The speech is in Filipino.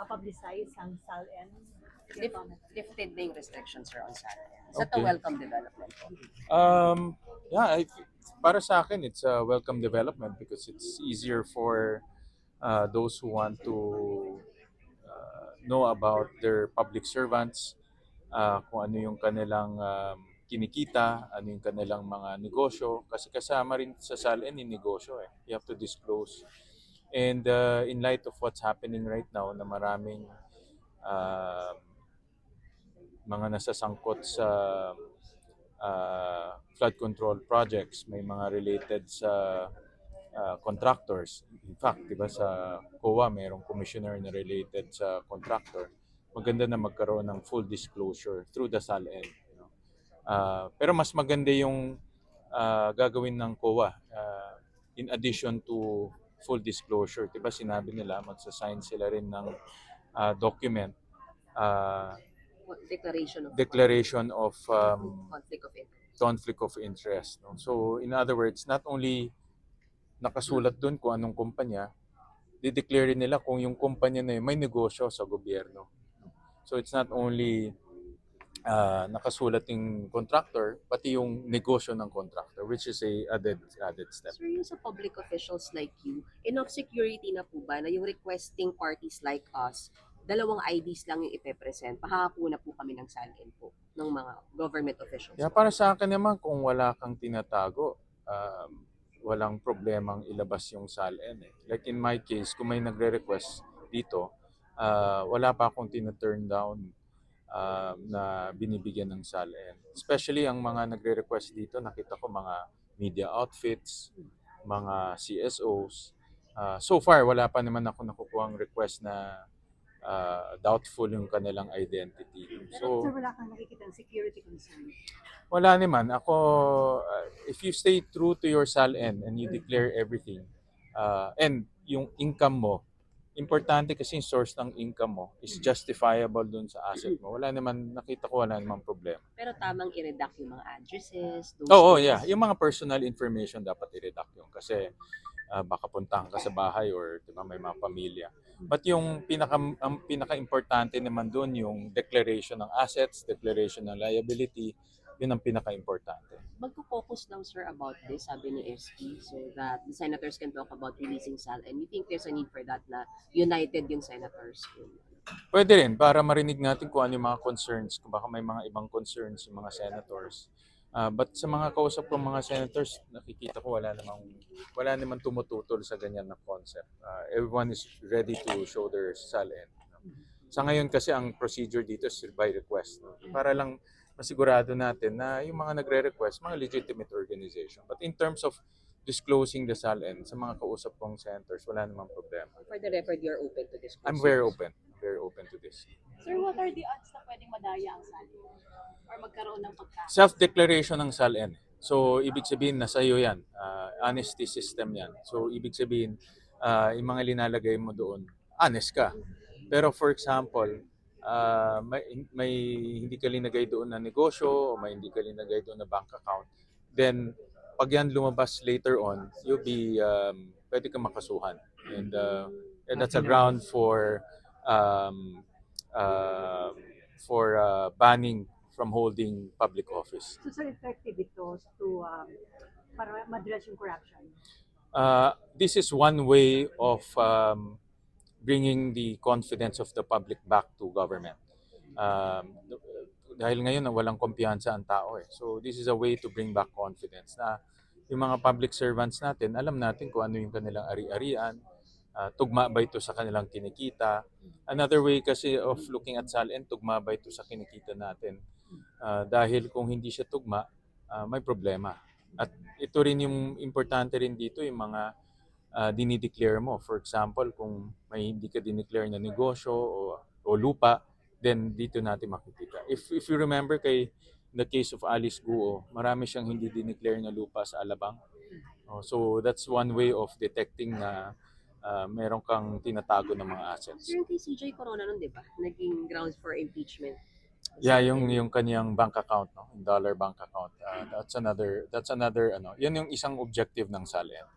mapapublicize ang SALN? Lif- lifted na yung restrictions sir on Saturday. Is that a Okay. welcome development? Um, yeah, I, para sa akin, it's a welcome development because it's easier for uh, those who want to uh, know about their public servants, uh, kung ano yung kanilang um, kinikita, ano yung kanilang mga negosyo. Kasi kasama rin sa SALN yung negosyo eh. You have to disclose. And uh, in light of what's happening right now na maraming um, mga nasasangkot sa uh, flood control projects, may mga related sa uh, contractors. In fact, 'di ba sa COA mayroong commissioner na related sa contractor. Maganda na magkaroon ng full disclosure through the SALN. Uh, pero mas maganda yung uh, gagawin ng COA uh, in addition to full disclosure. 'Di ba sinabi nila magsasign sila rin ng uh, document uh, Declaration of declaration of um, conflict of interest. conflict of interest. No? So, in other words, not only nakasulat doon kung anong kumpanya, dideclare nila kung yung kumpanya na yun may negosyo sa gobyerno. So, it's not only uh, nakasulat yung contractor, pati yung negosyo ng contractor, which is a added, added step. Sir, yung sa public officials like you, enough security na po ba na yung requesting parties like us, dalawang IDs lang yung ipepresent, pahako na po kami ng SALN po ng mga government officials. Yeah, para sa akin naman, kung wala kang tinatago, um, walang problemang ilabas yung SALN. Eh. Like in my case, kung may nagre-request dito, uh, wala pa akong tina-turn down um, na binibigyan ng SALN. Especially ang mga nagre-request dito, nakita ko mga media outfits, mga CSOs. Uh, so far, wala pa naman ako nakukuha request na uh, doubtful yung kanilang identity. Pero So, sir, wala kang nakikita security concern. wala naman. Ako, uh, if you stay true to your SALN and you declare everything, uh, and yung income mo, importante kasi yung source ng income mo is justifiable dun sa asset mo. Wala naman, nakita ko wala naman problema. Pero tamang i-redact yung mga addresses, Oo, oh, things. yeah. Yung mga personal information dapat i-redact yun kasi uh, baka puntahan ka sa bahay or di ba, may mga pamilya. But yung pinaka ang pinaka-importante naman doon yung declaration ng assets, declaration ng liability, yun ang pinaka-importante. Magpo-focus daw sir about this, sabi ni SP, so that the senators can talk about releasing SAL. And you think there's a need for that na united yung senators? Pwede rin para marinig natin kung ano yung mga concerns, kung baka may mga ibang concerns yung mga senators. Ah, but sa mga kausap kong mga senators, nakikita ko wala namang wala namang tumututol sa ganyan na concept. Ah, everyone is ready to show their SALN. Sa ngayon kasi ang procedure dito is by request. no? Para lang masigurado natin na yung mga nagre-request, mga legitimate organization. But in terms of disclosing the SALN sa mga kausap kong senators, wala namang problema. For the record, you're open to this. I'm very open. Very open to this. Sir, what are the odds na pwedeng madaya ang sali? Or magkaroon ng pagka? Self-declaration ng SALN. So, ibig sabihin, nasa iyo yan. Ah, honesty system yan. So, ibig sabihin, ah, yung mga linalagay mo doon, honest ka. Pero for example, ah, may, may hindi ka linagay doon na negosyo o may hindi ka linagay doon na bank account, then pag yan lumabas later on, you'll be, um, pwede ka makasuhan. And, uh, and that's a ground for um, uh, for uh, banning from holding public office. So sir, effective ito to um, para madress yung corruption. Uh, this is one way of um, bringing the confidence of the public back to government. Um, dahil ngayon na walang kumpiyansa ang tao eh. So this is a way to bring back confidence na yung mga public servants natin, alam natin kung ano yung kanilang ari-arian, uh, tugma ba ito sa kanilang kinikita. Another way kasi of looking at SALN, tugma ba ito sa kinikita natin. Uh, dahil kung hindi siya tugma, uh, may problema. At ito rin yung importante rin dito, yung mga uh, dinideclare mo. For example, kung may hindi ka dineclare na negosyo o, o lupa, then dito natin makikita. If, if you remember kay the case of Alice Guo, marami siyang hindi dineclare na lupa sa Alabang. Oh, so that's one way of detecting na uh, meron kang tinatago ng mga assets. Yung kay CJ Corona nun, di ba? Naging grounds for impeachment. Yeah, yung yung kanyang bank account, no, dollar bank account. Uh, that's another that's another ano, yan yung isang objective ng SALN.